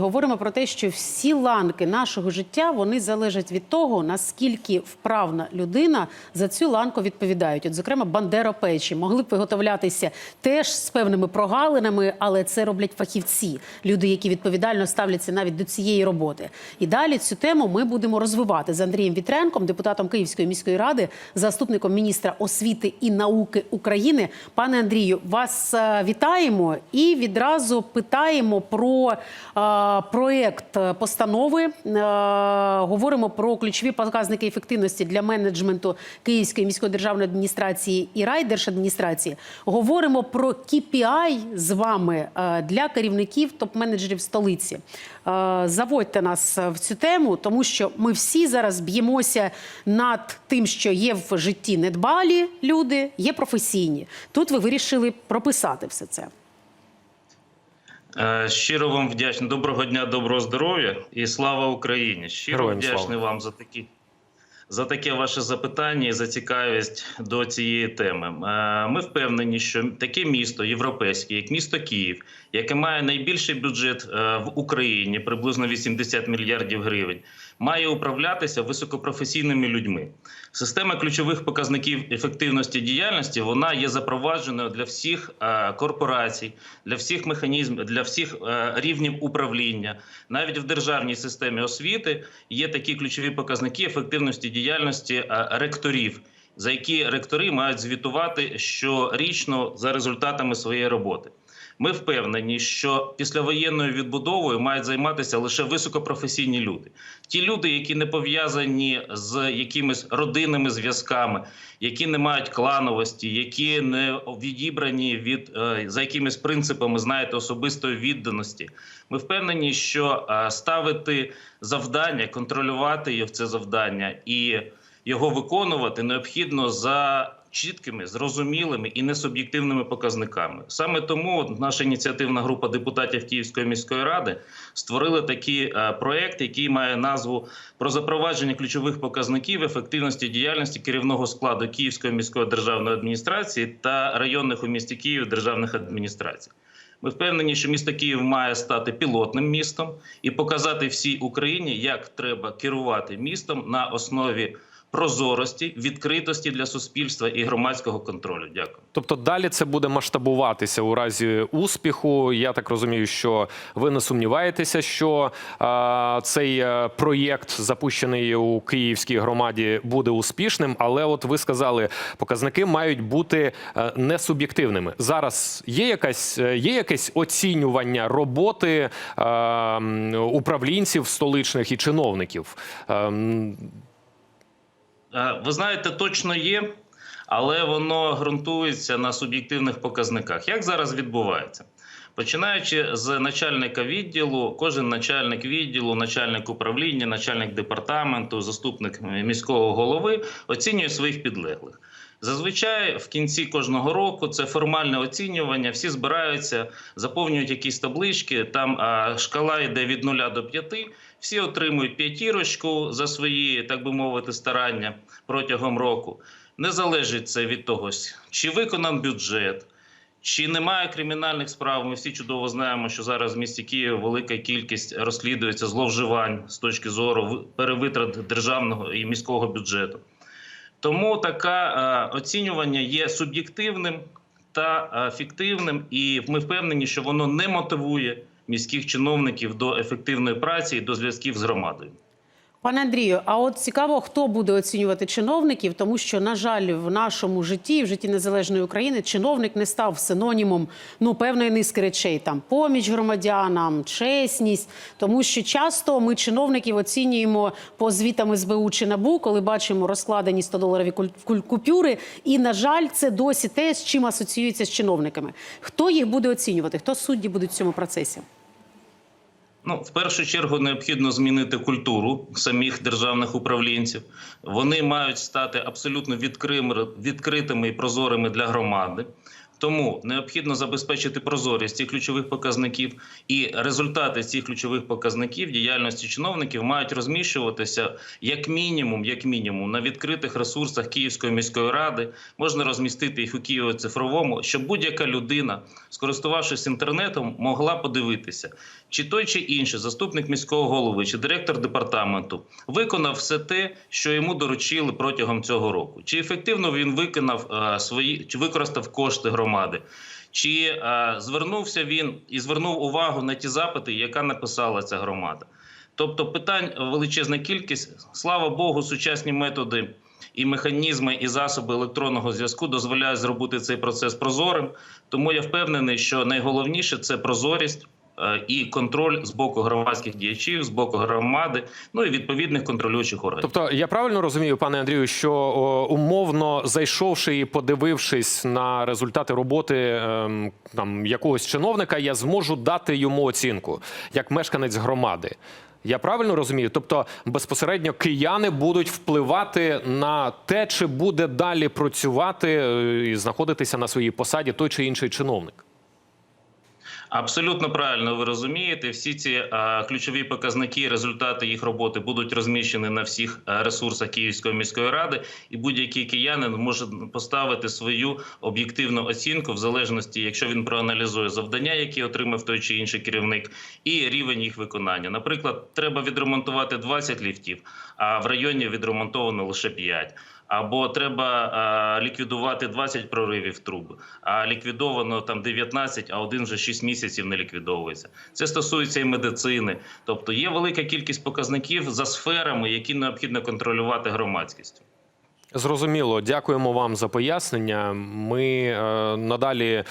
Говоримо про те, що всі ланки нашого життя вони залежать від того, наскільки вправна людина за цю ланку відповідають. От, зокрема, бандеропечі могли б виготовлятися теж з певними прогалинами, але це роблять фахівці, люди, які відповідально ставляться навіть до цієї роботи. І далі цю тему ми будемо розвивати з Андрієм Вітренком, депутатом Київської міської ради, заступником міністра освіти і науки України. Пане Андрію, вас е, вітаємо і відразу питаємо про е, проєкт е, постанови. Е, Говоримо про ключові показники ефективності для менеджменту Київської міської державної адміністрації і райдержадміністрації. Говоримо про KPI з вами е, для керівників топ-менеджерів столиці. Заводьте нас в цю тему, тому що ми всі зараз б'ємося над тим, що є в житті недбалі люди, є професійні. Тут ви вирішили прописати все це. Е, Щиро вам вдячний. Доброго дня, доброго здоров'я і слава Україні. Щиро Героям вдячний слава. вам за такі. За таке ваше запитання і за цікавість до цієї теми. Е, Ми впевнені, що таке місто європейське, як місто Київ, яке має найбільший бюджет е, в Україні, приблизно 80 мільярдів гривень, має управлятися високопрофесійними людьми. Система ключових показників ефективності діяльності вона є запровадженою для всіх е, корпорацій, для всіх механізмів, для всіх е, рівнів управління. Навіть в державній системі освіти є такі ключові показники ефективності діяльності е, ректорів. За які ректори мають звітувати щорічно за результатами своєї роботи. Ми впевнені, що післявоєнною відбудовою мають займатися лише високопрофесійні люди. Ті люди, які не пов'язані з якимись родинними зв'язками, які не мають клановості, які не відібрані від е, за якимись принципами, знаєте, особистої відданості. Ми впевнені, що е, ставити завдання, контролювати в це завдання і його виконувати необхідно за чіткими, зрозумілими і несуб'єктивними показниками. Саме тому наша ініціативна група депутатів Київської міської ради створили такий е, проект, який має назву про запровадження ключових показників ефективності діяльності керівного складу Київської міської державної адміністрації та районних у місті Київ державних адміністрацій. Ми впевнені, що місто Київ має стати пілотним містом і показати всій Україні, як треба керувати містом на основі прозорості, відкритості для суспільства і громадського контролю. Дякую. Тобто далі це буде масштабуватися у разі успіху. Я так розумію, що ви не сумніваєтеся, що е, цей проєкт, запущений у київській громаді, буде успішним. Але от ви сказали, показники мають бути е, не суб'єктивними. Зараз є якась е, є якесь оцінювання роботи е, управлінців столичних і чиновників. Е, Ви знаєте, точно є, але воно ґрунтується на суб'єктивних показниках. Як зараз відбувається? Починаючи з начальника відділу, кожен начальник відділу, начальник управління, начальник департаменту, заступник міського голови оцінює своїх підлеглих. Зазвичай в кінці кожного року це формальне оцінювання. Всі збираються, заповнюють якісь таблички. Там шкала йде від 0 до 5. Всі отримують п'ятірочку за свої, так би мовити, старання протягом року. Не залежить це від того, чи виконан бюджет. Чи немає кримінальних справ? Ми всі чудово знаємо, що зараз в місті Києві велика кількість розслідується зловживань з точки зору перевитрат державного і міського бюджету. Тому таке оцінювання є суб'єктивним та е, фіктивним, і ми впевнені, що воно не мотивує міських чиновників до ефективної праці і до зв'язків з громадою. Пане Андрію, а от цікаво, хто буде оцінювати чиновників, тому що, на жаль, в нашому житті, в житті незалежної України, чиновник не став синонімом ну певної низки речей, там поміч громадянам, чесність, тому що часто ми чиновників оцінюємо по звітам СБУ чи НАБУ, коли бачимо розкладені 100-доларові куль- куль- купюри. І на жаль, це досі те, з чим асоціюється з чиновниками. Хто їх буде оцінювати? Хто судді будуть в цьому процесі? Ну, в першу чергу необхідно змінити культуру самих державних управлінців. Вони мають стати абсолютно відкритими і прозорими для громади. Тому необхідно забезпечити прозорість цих ключових показників, і результати цих ключових показників діяльності чиновників мають розміщуватися як мінімум, як мінімум, на відкритих ресурсах Київської міської ради. Можна розмістити їх у Києві цифровому, щоб будь-яка людина, скористувавшись інтернетом, могла подивитися, чи той чи інший заступник міського голови чи директор департаменту виконав все те, що йому доручили протягом цього року? Чи ефективно він виконав е, свої чи використав кошти громади? Чи е, звернувся він і звернув увагу на ті запити, яка написала ця громада? Тобто питань величезна кількість. Слава Богу, сучасні методи і механізми, і засоби електронного зв'язку дозволяють зробити цей процес прозорим. Тому я впевнений, що найголовніше це прозорість. Е, І контроль з боку громадських діячів, з боку громади, ну і відповідних контролюючих органів. Тобто я правильно розумію, пане Андрію, що умовно зайшовши і подивившись на результати роботи ем, там якогось чиновника, я зможу дати йому оцінку як мешканець громади. Я правильно розумію? Тобто безпосередньо кияни будуть впливати на те, чи буде далі працювати е, і знаходитися на своїй посаді той чи інший чиновник. Абсолютно правильно ви розумієте. Всі ці е, ключові показники, результати їх роботи будуть розміщені на всіх е, ресурсах Київської міської ради, і будь-який киянин може поставити свою об'єктивну оцінку в залежності, якщо він проаналізує завдання, які отримав той чи інший керівник, і рівень їх виконання. Наприклад, треба відремонтувати 20 ліфтів, а в районі відремонтовано лише 5. Або треба а, ліквідувати 20 проривів труб, а ліквідовано там 19, а один вже 6 місяців не ліквідовується. Це стосується і медицини. Тобто є велика кількість показників за сферами, які необхідно контролювати громадськістю. Зрозуміло, дякуємо вам за пояснення. Ми е, надалі.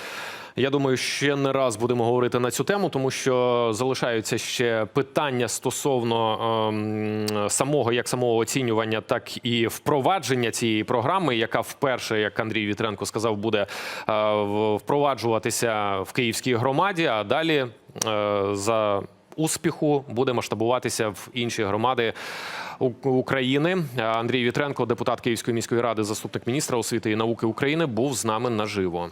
Я думаю, ще не раз будемо говорити на цю тему, тому що залишаються ще питання стосовно ем, самого як самого оцінювання, так і впровадження цієї програми, яка вперше, як Андрій Вітренко сказав, буде е, впроваджуватися в київській громаді. А далі е, за успіху буде масштабуватися в інші громади України. Андрій Вітренко, депутат Київської міської ради, заступник міністра освіти і науки України, був з нами наживо.